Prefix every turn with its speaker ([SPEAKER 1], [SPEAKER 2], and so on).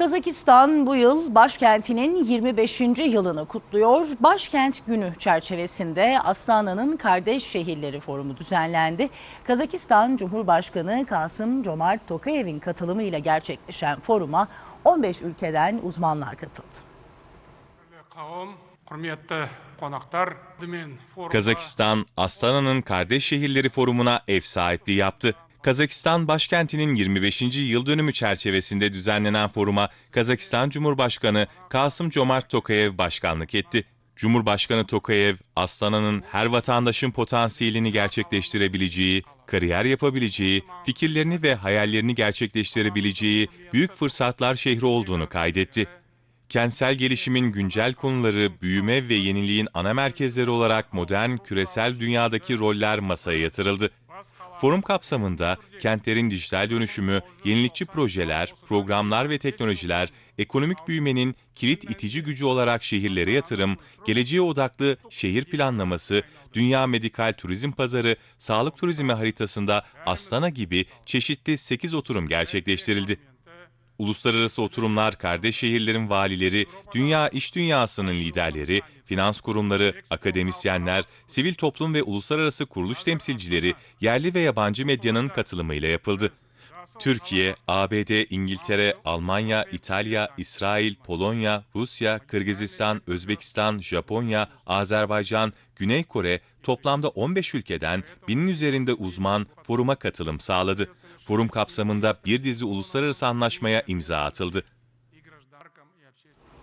[SPEAKER 1] Kazakistan bu yıl başkentinin 25. yılını kutluyor. Başkent Günü çerçevesinde Aslana'nın kardeş şehirleri forumu düzenlendi. Kazakistan Cumhurbaşkanı Kasım Comart Tokayev'in katılımıyla gerçekleşen foruma 15 ülkeden uzmanlar katıldı.
[SPEAKER 2] Kazakistan, Astana'nın kardeş şehirleri forumuna ev sahipliği yaptı. Kazakistan başkentinin 25. yıl dönümü çerçevesinde düzenlenen foruma Kazakistan Cumhurbaşkanı Kasım Comart Tokayev başkanlık etti. Cumhurbaşkanı Tokayev, Astana'nın her vatandaşın potansiyelini gerçekleştirebileceği, kariyer yapabileceği, fikirlerini ve hayallerini gerçekleştirebileceği büyük fırsatlar şehri olduğunu kaydetti. Kentsel gelişimin güncel konuları, büyüme ve yeniliğin ana merkezleri olarak modern küresel dünyadaki roller masaya yatırıldı. Forum kapsamında kentlerin dijital dönüşümü, yenilikçi projeler, programlar ve teknolojiler, ekonomik büyümenin kilit itici gücü olarak şehirlere yatırım, geleceğe odaklı şehir planlaması, dünya medikal turizm pazarı, sağlık turizmi haritasında Astana gibi çeşitli 8 oturum gerçekleştirildi. Uluslararası oturumlar, kardeş şehirlerin valileri, dünya iş dünyasının liderleri, finans kurumları, akademisyenler, sivil toplum ve uluslararası kuruluş temsilcileri, yerli ve yabancı medyanın katılımıyla yapıldı. Türkiye, ABD, İngiltere, Almanya, İtalya, İsrail, Polonya, Rusya, Kırgızistan, Özbekistan, Japonya, Azerbaycan, Güney Kore toplamda 15 ülkeden binin üzerinde uzman foruma katılım sağladı. Forum kapsamında bir dizi uluslararası anlaşmaya imza atıldı.